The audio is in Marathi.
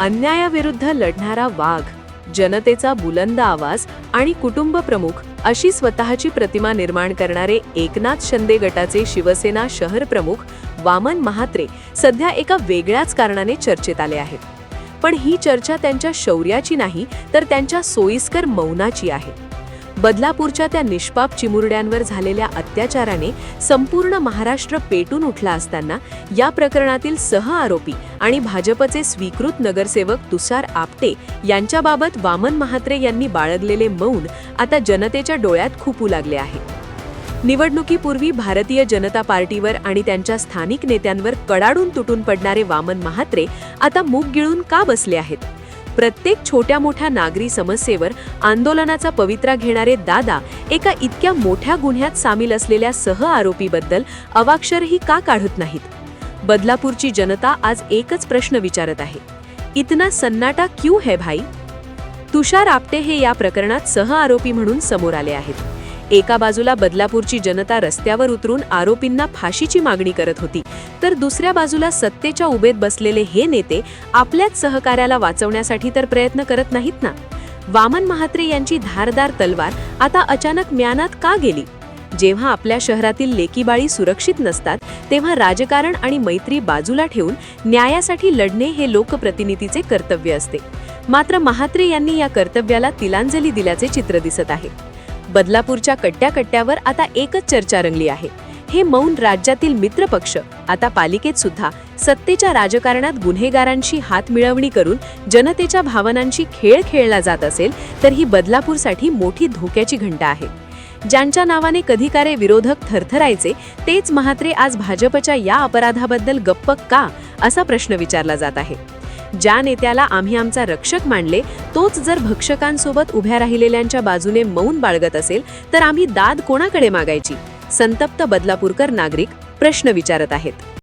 अन्यायाविरुद्ध लढणारा वाघ जनतेचा बुलंद आवाज आणि कुटुंब प्रमुख अशी स्वतःची प्रतिमा निर्माण करणारे एकनाथ शिंदे गटाचे शिवसेना शहर प्रमुख वामन महात्रे सध्या एका वेगळ्याच कारणाने चर्चेत आले आहेत. पण ही चर्चा त्यांच्या शौर्याची नाही तर त्यांच्या सोयीस्कर मौनाची आहे. बदलापूरच्या त्या निष्पाप चिमुरड्यांवर झालेल्या अत्याचाराने संपूर्ण महाराष्ट्र पेटून उठला असताना या प्रकरणातील सह आरोपी आणि भाजपचे स्वीकृत नगरसेवक तुषार आपटे यांच्याबाबत वामन महात्रे यांनी बाळगलेले मौन आता जनतेच्या डोळ्यात खुपू लागले आहे. निवडणुकीपूर्वी भारतीय जनता पार्टीवर आणि त्यांच्या स्थानिक नेत्यांवर कडाडून तुटून पडणारे वामन महात्रे आता मूग गिळून का बसले आहेत? प्रत्येक छोट्या मोठ्या नागरी समस्येवर आंदोलनाचा पवित्रा घेणारे दादा एका इतक्या मोठ्या गुन्ह्यात सामील असलेल्या सह आरोपीबद्दल अवाक्षरही का काढत नाहीत? बदलापूरची जनता आज एकच प्रश्न विचारत आहे. इतना सन्नाटा क्यू है भाई? तुषार आपटे हे या प्रकरणात सह आरोपी म्हणून समोर आले आहेत. एका बाजूला बदलापूरची जनता रस्त्यावर उतरून आरोपींना फाशीची मागणी करत होती. तर दुसऱ्या बाजूला सत्तेच्या उभेत बसलेले हे नेते आपल्याच सहकार्याला वाचवण्यासाठी तर प्रयत्न करत नाहीत ना? वामन महात्रे यांची धारदार तलवार आता अचानक म्यानात का गेली? जेव्हा आपल्या शहरातील लेकीबाळी सुरक्षित नसतात तेव्हा राजकारण आणि मैत्री बाजूला ठेवून न्यायासाठी लढणे हे लोकप्रतिनिधीचे कर्तव्य असते. मात्र महात्रे यांनी या कर्तव्याला तिलांजली दिल्याचे चित्र दिसत आहे. बदलापूरच्या कट्ट्याकट्ट्यावर आता एकच चर्चा रंगली आहे. हे मौन राज्यातील मित्रपक्ष आता पालिकेत सुद्धा सत्तेच्या राजकारणात गुन्हेगारांशी हात मिळवणी करून जनतेच्या भावनांशी खेळ खेळला जात असेल तर ही बदलापूरसाठी मोठी धोक्याची घंटा आहे. ज्यांच्या नावाने कधीकारे विरोधक थरथरायचे तेच महात्रे आज भाजपच्या या अपराधाबद्दल गप्प का असा प्रश्न विचारला जात आहे. ज्या नेत्याला आम्ही आमचा रक्षक मानले तोच जर भक्षकांसोबत उभ्या राहिलेल्यांच्या बाजूने मौन बाळगत असेल तर आम्ही दाद कोणाकडे मागायची? संतप्त बदलापूरकर नागरिक प्रश्न विचारत आहेत.